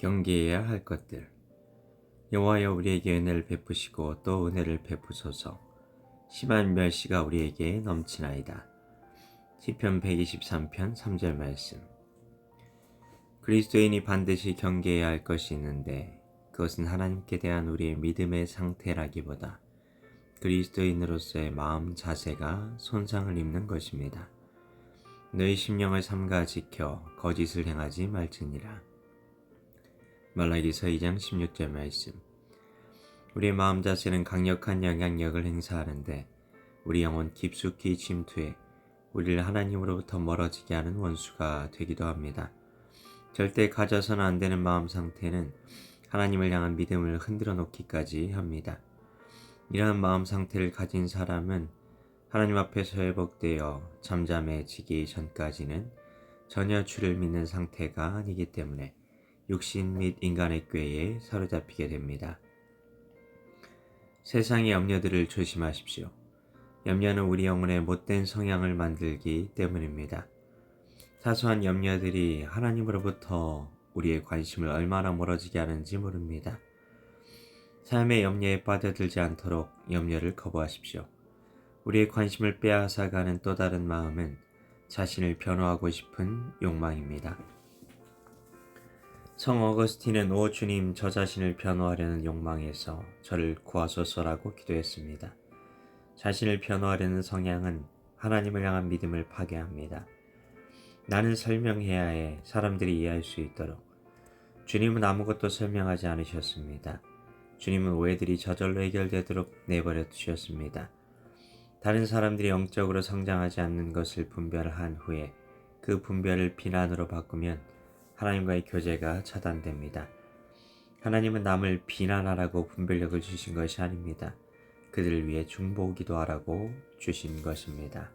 경계해야 할 것들. 여호와여 우리에게 은혜를 베푸시고 또 은혜를 베푸소서. 심한 멸시가 우리에게 넘치나이다. 시편 123편 3절 말씀. 그리스도인이 반드시 경계해야 할 것이 있는데 그것은 하나님께 대한 우리의 믿음의 상태라기보다 그리스도인으로서의 마음 자세가 손상을 입는 것입니다. 너희 심령을 삼가 지켜 거짓을 행하지 말지니라. 말라기서 2장 16절 말씀. 우리의 마음 자세는 강력한 영향력을 행사하는데 우리 영혼 깊숙이 침투해 우리를 하나님으로부터 멀어지게 하는 원수가 되기도 합니다. 절대 가져서는 안 되는 마음 상태는 하나님을 향한 믿음을 흔들어 놓기까지 합니다. 이러한 마음 상태를 가진 사람은 하나님 앞에서 회복되어 잠잠해지기 전까지는 전혀 주를 믿는 상태가 아니기 때문에 육신 및 인간의 꾀에 사로잡히게 됩니다. 세상의 염려들을 조심하십시오. 염려는 우리 영혼의 못된 성향을 만들기 때문입니다. 사소한 염려들이 하나님으로부터 우리의 관심을 얼마나 멀어지게 하는지 모릅니다. 삶의 염려에 빠져들지 않도록 염려를 거부하십시오. 우리의 관심을 빼앗아가는 또 다른 마음은 자신을 변호하고 싶은 욕망입니다. 성 어거스틴은 오 주님 저 자신을 변호하려는 욕망에서 저를 구하소서라고 기도했습니다. 자신을 변호하려는 성향은 하나님을 향한 믿음을 파괴합니다. 나는 설명해야 해 사람들이 이해할 수 있도록. 주님은 아무것도 설명하지 않으셨습니다. 주님은 오해들이 저절로 해결되도록 내버려 두셨습니다. 다른 사람들이 영적으로 성장하지 않는 것을 분별한 후에 그 분별을 비난으로 바꾸면 하나님과의 교제가 차단됩니다. 하나님은 남을 비난하라고 분별력을 주신 것이 아닙니다. 그들을 위해 중보 기도 하라고 주신 것입니다.